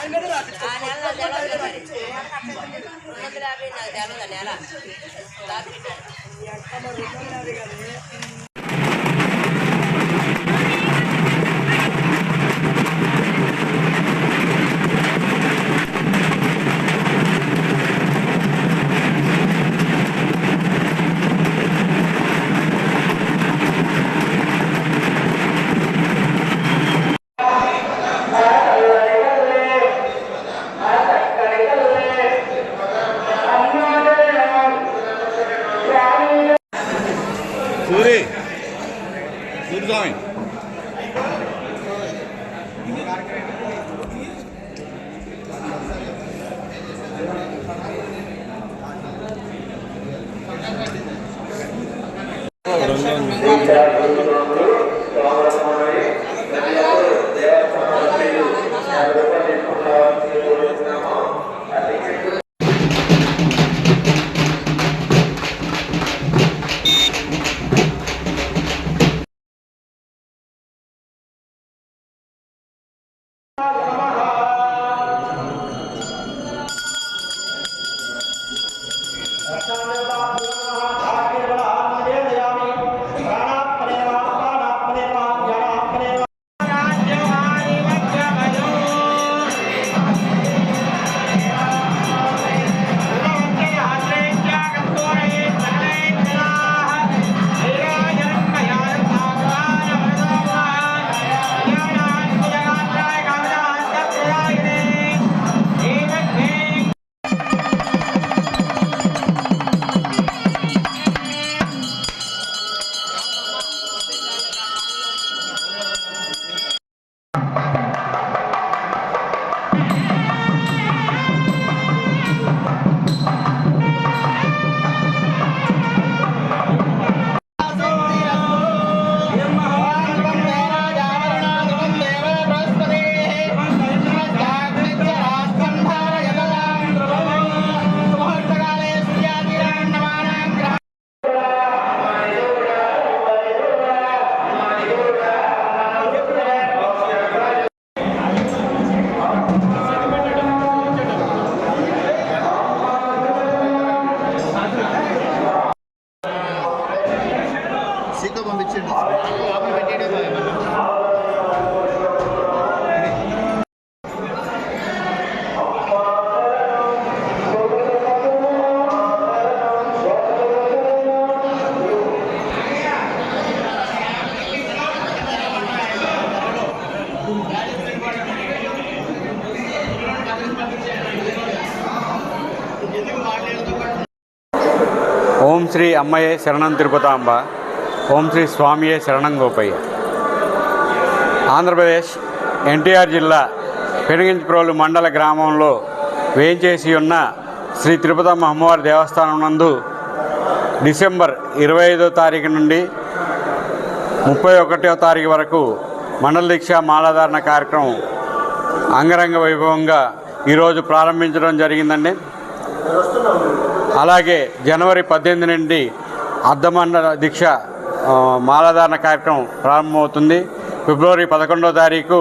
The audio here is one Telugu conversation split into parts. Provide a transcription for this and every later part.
ఆ నెల సూరి సూర్యస్వామి సీట్లో ఓం శ్రీ అమ్మయే శరణం తిరుపతాంబ ఓం శ్రీ స్వామియే శరణం గోపయ్య. ఆంధ్రప్రదేశ్ ఎన్టీఆర్ జిల్లా పెనుగించిప్రోలు మండల గ్రామంలో వేయించేసి ఉన్న శ్రీ తిరుపతమ్మ అమ్మవారి దేవస్థానం నందు డిసెంబర్ ఇరవై ఐదో తారీఖు నుండి ముప్పై ఒకటో తారీఖు వరకు మండల దీక్ష మాలాధారణ కార్యక్రమం అంగరంగ వైభవంగా ఈరోజు ప్రారంభించడం జరిగిందండి. అలాగే జనవరి పద్దెనిమిది నుండి అర్ధమండల దీక్ష ఆ, మాలాధారణ కార్యక్రమం ప్రారంభమవుతుంది. ఫిబ్రవరి పదకొండవ తారీఖు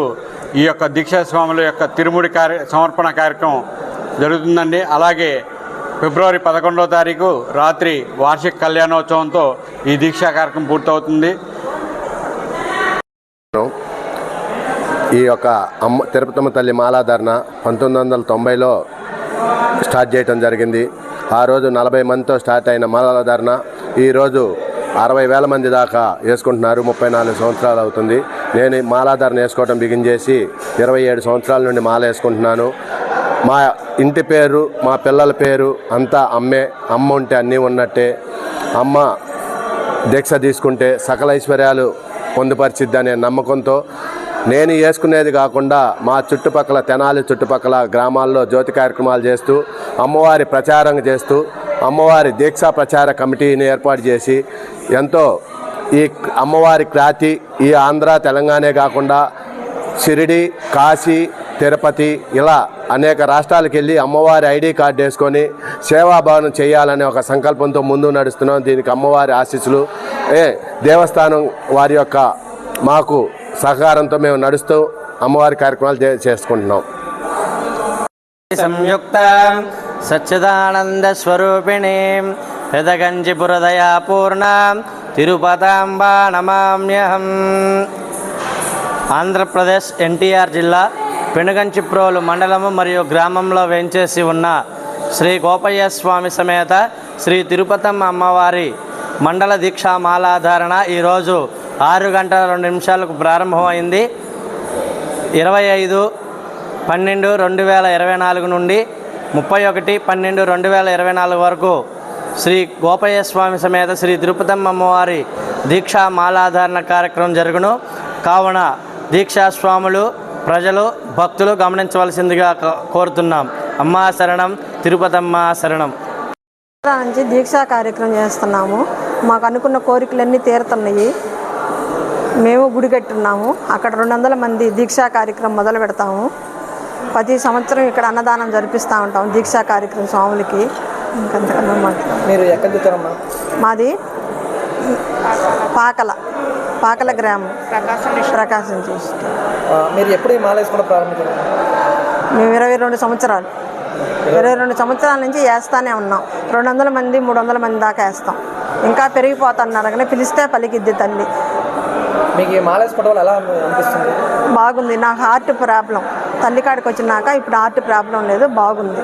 ఈ యొక్క దీక్షా స్వాముల యొక్క తిరుముడి కార్య సమర్పణ కార్యక్రమం జరుగుతుందండి. అలాగే ఫిబ్రవరి పదకొండవ తారీఖు రాత్రి వార్షిక కళ్యాణోత్సవంతో ఈ దీక్షా కార్యక్రమం పూర్తవుతుంది. ఈ యొక్క అమ్మ తిరుపతమ్మ తల్లి మాలాధారణ పంతొమ్మిది వందల తొంభైలో స్టార్ట్ చేయటం జరిగింది. ఆ రోజు నలభై మందితో స్టార్ట్ అయిన మాలాధారణ ఈరోజు అరవై వేల మంది దాకా వేసుకుంటున్నారు. ముప్పై నాలుగు సంవత్సరాలు అవుతుంది. నేను ఈ మాలాధారణ వేసుకోవడం బిగిన్ చేసి ఇరవై ఏడు సంవత్సరాల నుండి మాల వేసుకుంటున్నాను. మా ఇంటి పేరు మా పిల్లల పేరు అంతా అమ్మే. అమ్మ ఉంటే అన్నీ ఉన్నట్టే. అమ్మ దీక్ష తీసుకుంటే సకల ఐశ్వర్యాలు పొందుపరిచిద్ది అనే నమ్మకంతో నేను వేసుకునేది కాకుండా మా చుట్టుపక్కల తెనాలి చుట్టుపక్కల గ్రామాల్లో జ్యోతి కార్యక్రమాలు చేస్తూ అమ్మవారి ప్రచారం చేస్తూ అమ్మవారి దీక్షా ప్రచార కమిటీని ఏర్పాటు చేసి ఎంతో ఈ అమ్మవారి ఖ్యాతి ఈ ఆంధ్ర తెలంగాణే కాకుండా షిరిడి కాశీ తిరుపతి ఇలా అనేక రాష్ట్రాలకు వెళ్ళి అమ్మవారి ఐడి కార్డు వేసుకొని సేవాభావనం చేయాలనే ఒక సంకల్పంతో ముందు నడుస్తున్నాం. దీనికి అమ్మవారి ఆశీస్సులు. ఏ దేవస్థానం వారి యొక్క మాకు సహకారంతో మేము నడుస్తూ అమ్మవారి కార్యక్రమాలు చే- చేసుకుంటున్నాం. సంయుక్త సచ్చిదానంద స్వరూపిణి పెదగంజి బురదయా పూర్ణ తిరుపతాంబా నమామ్యహం. ఆంధ్రప్రదేశ్ ఎన్టీఆర్ జిల్లా పెనుగంచిప్రోలు మండలము మరియు గ్రామంలో వేంచేసి ఉన్న శ్రీ గోపయ్య స్వామి సమేత శ్రీ తిరుపతమ్మ అమ్మవారి మండల దీక్షా మాలాధారణ ఈరోజు ఆరు గంటల రెండు నిమిషాలకు ప్రారంభమైంది. ఇరవై ఐదు పన్నెండు రెండు వేల ఇరవై నాలుగు నుండి ముప్పై ఒకటి పన్నెండు రెండు వేల ఇరవై నాలుగు వరకు శ్రీ గోపయ్య స్వామి సమేత శ్రీ తిరుపతమ్మ అమ్మవారి దీక్షా మాలాధారణ కార్యక్రమం జరుగును. కావున దీక్షా స్వాములు ప్రజలు భక్తులు గమనించవలసిందిగా కో- కోరుతున్నాం. అమ్మా శరణం తిరుపతమ్మ శరణం. నుంచి దీక్షా కార్యక్రమం చేస్తున్నాము. మాకు అనుకున్న కోరికలన్నీ తీరుతున్నాయి. మేము గుడి కట్టున్నాము. అక్కడ రెండు వందల మంది దీక్షా కార్యక్రమం మొదలు పెడతాము. ప్రతి సంవత్సరం ఇక్కడ అన్నదానం జరిపిస్తూ ఉంటాం దీక్షా కార్యక్రమం స్వాములకి. ఇంకంతకన్నా మీరు ఎక్కడ మాది పాకల పాకల గ్రామం. ప్రకాశం డిస్ట్రిక్ట్. మీరు ఎప్పుడు ఈ మాల వేసుకోవడం ప్రారంభించారు? మేము ఇరవై రెండు సంవత్సరాలు. ఇరవై రెండు సంవత్సరాల నుంచి వేస్తానే ఉన్నాం. రెండు వందల మంది మూడు వందల మంది దాకా వేస్తాం. ఇంకా పెరిగిపోతున్నారు కానీ పిలిస్తే పలికిద్ది తల్లి. మీకు ఈ మాల వేసుకోవడం వల్ల ఎలా అనిపిస్తుంది? బాగుంది. నాకు హార్ట్ ప్రాబ్లం తల్లి కాడికి వచ్చినాక ఇప్పుడు హార్ట్ ప్రాబ్లం లేదు బాగుంది.